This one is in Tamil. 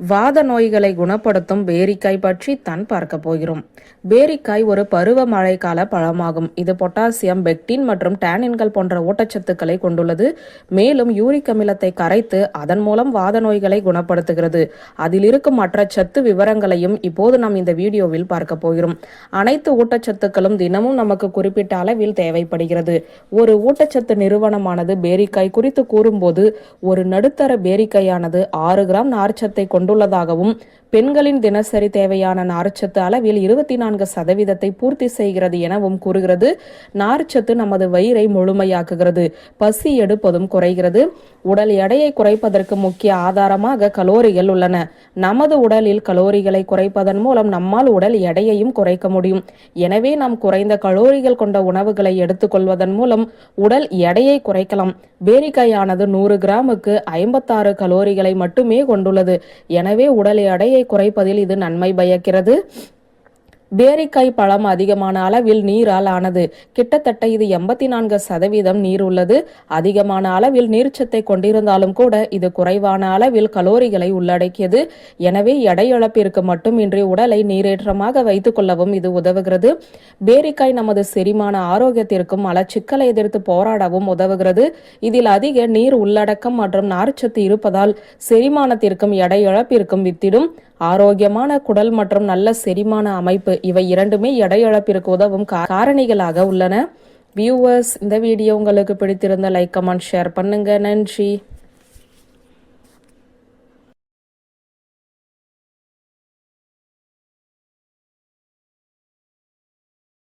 வாத நோய்களை குணப்படுத்தும் பேரிக்காய் பற்றி தான் பார்க்க போகிறோம். பேரிக்காய் ஒரு பருவ மழைக்கால பழமாகும். இது பொட்டாசியம் பெக்டின் மற்றும் டேனின்கள் போன்ற ஊட்டச்சத்துக்களை கொண்டுள்ளது. மேலும் யூரிக் அமிலத்தை கரைத்து அதன் மூலம் வாத நோய்களை குணப்படுத்துகிறது. அதில் இருக்கும் மற்ற சத்து விவரங்களையும் இப்போது நாம் இந்த வீடியோவில் பார்க்க போகிறோம். அனைத்து ஊட்டச்சத்துக்களும் தினமும் நமக்கு குறிப்பிட்ட அளவில் தேவைப்படுகிறது. ஒரு ஊட்டச்சத்து நிறுவனமானது பேரிக்காய் குறித்து கூறும்போது ஒரு நடுத்தர பேரிக்காயானது ஆறு கிராம் நார்ச்சத்தை கொண்டு கொண்டுள்ளதாகவும் பெண்களின் தினசரி தேவையான நார்ச்சத்து அளவில் இருபத்தி நான்கு சதவீதத்தை பூர்த்தி செய்கிறது எனவும் கூறுகிறது. நார்ச்சத்து நமது வயிறை முழுமையாக்குகிறது. பசி எடுப்பதும் குறைகிறது. உடல் எடையை குறைப்பதற்கு முக்கிய ஆதாரமாக கலோரிகள் உள்ளன. நமது உடலில் கலோரிகளை குறைப்பதன் மூலம் நம்மால் உடல் எடையையும் குறைக்க முடியும். எனவே நாம் குறைந்த கலோரிகள் கொண்ட உணவுகளை எடுத்துக்கொள்வதன் மூலம் உடல் எடையை குறைக்கலாம். பேரிக்காயானது நூறு கிராமுக்கு ஐம்பத்தாறு கலோரிகளை மட்டுமே கொண்டுள்ளது. எனவே உடல் எடையை குறைப்பதில் இது நன்மை பயக்கிறது. பேரிக்காய் பழம் அதிகமான அளவில் நீரால் ஆனது. கிட்டத்தட்ட இது எண்பத்தி நான்கு சதவீதம் நீர் உள்ளது. அதிகமான அளவில் நீர்ச்சத்தை கொண்டிருந்தாலும் கூட இது குறைவான அளவில் கலோரிகளை உள்ளடக்கியது. எனவே எடை இழப்பிற்கு மட்டுமின்றி உடலை நீரேற்றமாக வைத்துக் கொள்ளவும் இது உதவுகிறது. பேரிக்காய் நமது செரிமான ஆரோக்கியத்திற்கும் மலச்சிக்கலை எதிர்த்து போராடவும் உதவுகிறது. இதில் அதிக நீர் உள்ளடக்கம் மற்றும் நார்ச்சத்து இருப்பதால் செரிமானத்திற்கும் எடை இழப்பிற்கும் வித்திடும். ஆரோக்கியமான குடல் மற்றும் நல்ல செரிமான அமைப்பு இவை இரண்டுமே எடை இழப்பிற்கு உதவும் காரணிகளாக உள்ளன. வியூவர்ஸ் இந்த வீடியோ உங்களுக்கு பிடித்திருந்த லைக் கமெண்ட் ஷேர் பண்ணுங்க. நன்றி.